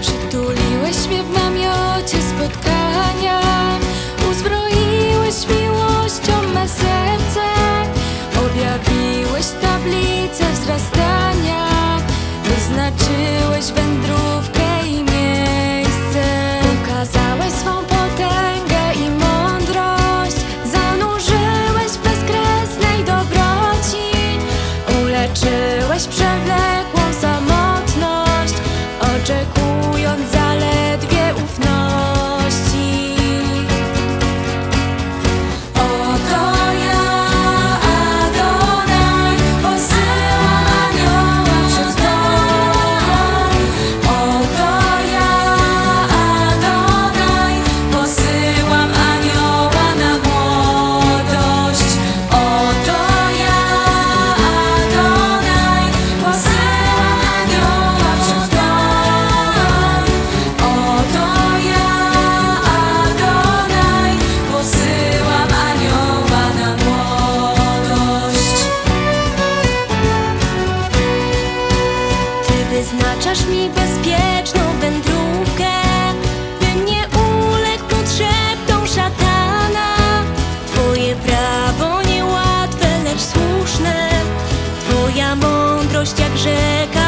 Przytuliłeś mnie w namiocie, spotkałeś przez Dostarczasz mi bezpieczną wędrówkę Bym nie uległ potrzebom szatana. Twoje prawo niełatwe, lecz słuszne. Twoja mądrość jak rzeka